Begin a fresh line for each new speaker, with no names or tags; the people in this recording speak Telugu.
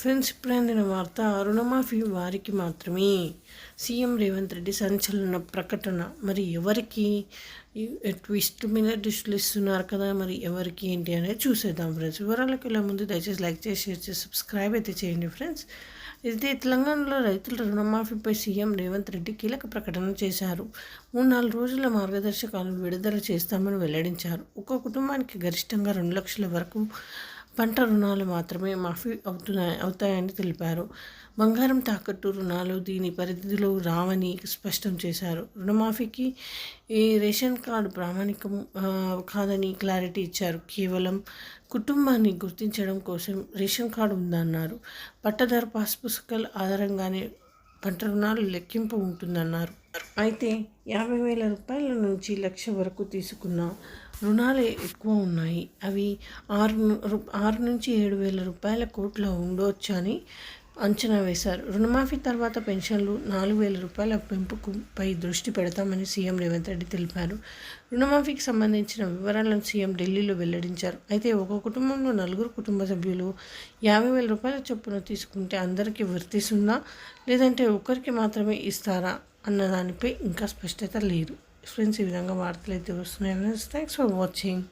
ఫ్రెండ్స్ ఇప్పుడు అందిన వార్త రుణమాఫీ వారికి మాత్రమే. సీఎం రేవంత్ రెడ్డి సంచలన ప్రకటన. మరి ఎవరికి? ట్విస్ట్ మీద ట్విస్టులు ఇస్తున్నారు కదా మరి ఎవరికి ఏంటి అనేది చూసేద్దాం ఫ్రెండ్స్. వివరాలకు వెళ్ళే ముందు దయచేసి లైక్ చేసి షేర్ చేసి సబ్స్క్రైబ్ అయితే చేయండి ఫ్రెండ్స్. అయితే తెలంగాణలో రైతుల రుణమాఫీపై సీఎం రేవంత్ రెడ్డి కీలక ప్రకటన చేశారు. మూడు నాలుగు రోజుల మార్గదర్శకాలను విడుదల చేస్తామని వెల్లడించారు. ఒక్కో కుటుంబానికి గరిష్టంగా రెండు లక్షల వరకు పంట రుణాలు మాత్రమే మాఫీ అవుతున్నాయి అవుతాయని తెలిపారు. బంగారం తాకట్టు రుణాలు దీని పరిధిలో రావని స్పష్టం చేశారు. రుణమాఫీకి ఈ రేషన్ కార్డు ప్రామాణికం కాదని క్లారిటీ ఇచ్చారు. కేవలం కుటుంబాన్ని గుర్తించడం కోసం రేషన్ కార్డు ఉందన్నారు. పట్టదారు పాస్ పుస్తకాల ఆధారంగానే పంట రుణాలు లెక్కింపు ఉంటుందన్నారు. అయితే యాభై వేల రూపాయల నుంచి లక్ష వరకు తీసుకున్న రుణాలు ఎక్కువ ఉన్నాయి. అవి ఆరు ఆరు నుంచి ఏడు వేల రూపాయల కోట్ల ఉండొచ్చని అంచనా వేశారు. రుణమాఫీ తర్వాత పెన్షన్లు నాలుగు వేల రూపాయల పెంపుపై దృష్టి పెడతామని సీఎం రేవంత్ రెడ్డి తెలిపారు. రుణమాఫీకి సంబంధించిన వివరాలను సీఎం ఢిల్లీలో వెల్లడించారు. అయితే ఒక కుటుంబంలో నలుగురు కుటుంబ సభ్యులు యాభై వేల రూపాయల చొప్పున తీసుకుంటే అందరికీ వర్తిస్తుందా? లేదంటే ఒకరికి మాత్రమే ఇస్తారా? అన్న దానిపై ఇంకా స్పష్టత లేదు. ఫ్రెండ్స్ ఈ విధంగా వార్తలు అయితే వస్తున్నాయి. Thanks for watching.